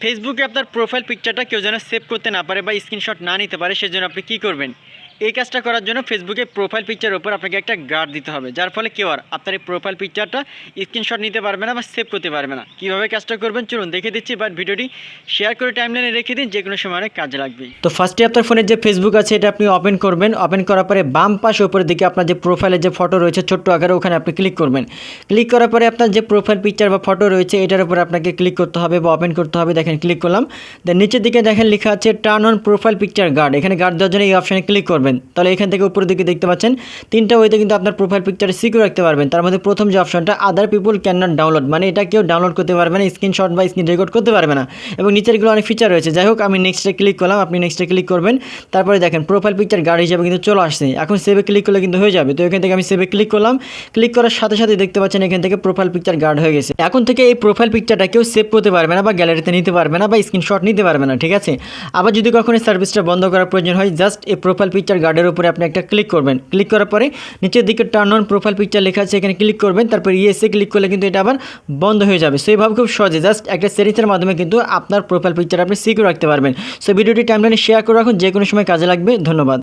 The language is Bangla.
ফেসবুকে আপনার প্রোফাইল পিকচারটা কেউ যেন সেভ করতে না পারে বা স্ক্রিনশট না নিতে পারে, সেজন্য আপনি কী করবেন? এই কাজটা করার জন্য ফেসবুকে প্রোফাইল পিকচারের উপর আপনাকে একটা গার্ড দিতে হবে। যার ফলে কেউ আর আপনার এই প্রোফাইল পিকচারটা স্ক্রিনশট নিতে পারবে না বা সেভ করতে পারবে না। কীভাবে কাজটা করবেন? চলুন দেখে দিচ্ছি বাট ভিডিওটি শেয়ার করে টাইমলাইনে রেখে দিন, যে কোনো সময় অনেক কাজে লাগবে। তো ফার্স্টে আপনার ফোনের যে ফেসবুক আছে, এটা আপনি ওপেন করবেন। ওপেন করার পরে বাম পাশে উপরের দিকে আপনার যে প্রোফাইলের যে ফটো রয়েছে, ছোট্ট আকারে ওখানে আপনি ক্লিক করবেন। ক্লিক করার পরে আপনার যে প্রোফাইল পিকচার বা ফটো রয়েছে, এটার উপর আপনাকে ক্লিক করতে হবে বা ওপেন করতে হবে। দেখেন ক্লিক করলাম। দেন নিচের দিকে দেখেন লেখা আছে turn on profile picture guard এখানে গার্ড দেওয়ার জন্য এই অপশানে ক্লিক করবেন। তাহলে এখান থেকে উপরের দিকে দেখতে পাচ্ছেন, তিনটা ওয়েতে কিন্তু আপনার প্রোফাইল পিকচারে সিকিউর রাখতে পারবেন। তার মধ্যে প্রথম যে অপশনটা other people can not download মানে এটা কেউ ডাউনলোড করতে পারবে না স্ক্রিনশট বা স্ক্রিন রেকর্ড করতে পারবে না। এবং নিচেরগুলো অনেক ফিচার রয়েছে। যাই হোক, আমি নেক্সটে ক্লিক করলাম, আপনি নেক্সটে ক্লিক করবেন। তারপরে দেখেন প্রোফাইল পিকচার গার্ড হিসেবে কিন্তু চলে আসছে। এখন সেভে ক্লিক করলে কিন্তু হয়ে যাবে। তো এখান থেকে আমি সেভে ক্লিক করলাম। ক্লিক করার সাথে সাথে দেখতে পাচ্ছেন, এখান থেকে প্রোফাইল পিকচার গার্ড হয়ে গেছে। এখন থেকে এই প্রোফাইল পিকচারটা কেউ সেভ করতে পারবে না বা গ্যালারিতে নিতে পারবে না বা স্ক্রিনশট নিতে পারবে না, ঠিক আছে? আবার যদি কখনো সার্ভিসটা বন্ধ করার প্রয়োজন হয় জাস্ট এই প্রোফাইল পিকচার গার্ডের উপরে আপনি একটা ক্লিক করবেন। ক্লিক করার পরে নিচের দিকে টার্ন অন প্রোফাইল পিকচার লেখা আছে, এখানে ক্লিক করবেন, তারপর ইএসএ ক্লিক করলে কিন্তু এটা আবার বন্ধ হয়ে যাবে। সো এইভাবে খুব সহজে জাস্ট একটা সেটিংসের মাধ্যমে কিন্তু আপনার প্রোফাইল পিকচার আপনি সিকিউর রাখতে পারবেন। সো ভিডিওটি টাইমলাইনে শেয়ার করে রাখুন যে কোনো সময় কাজে লাগবে, ধন্যবাদ।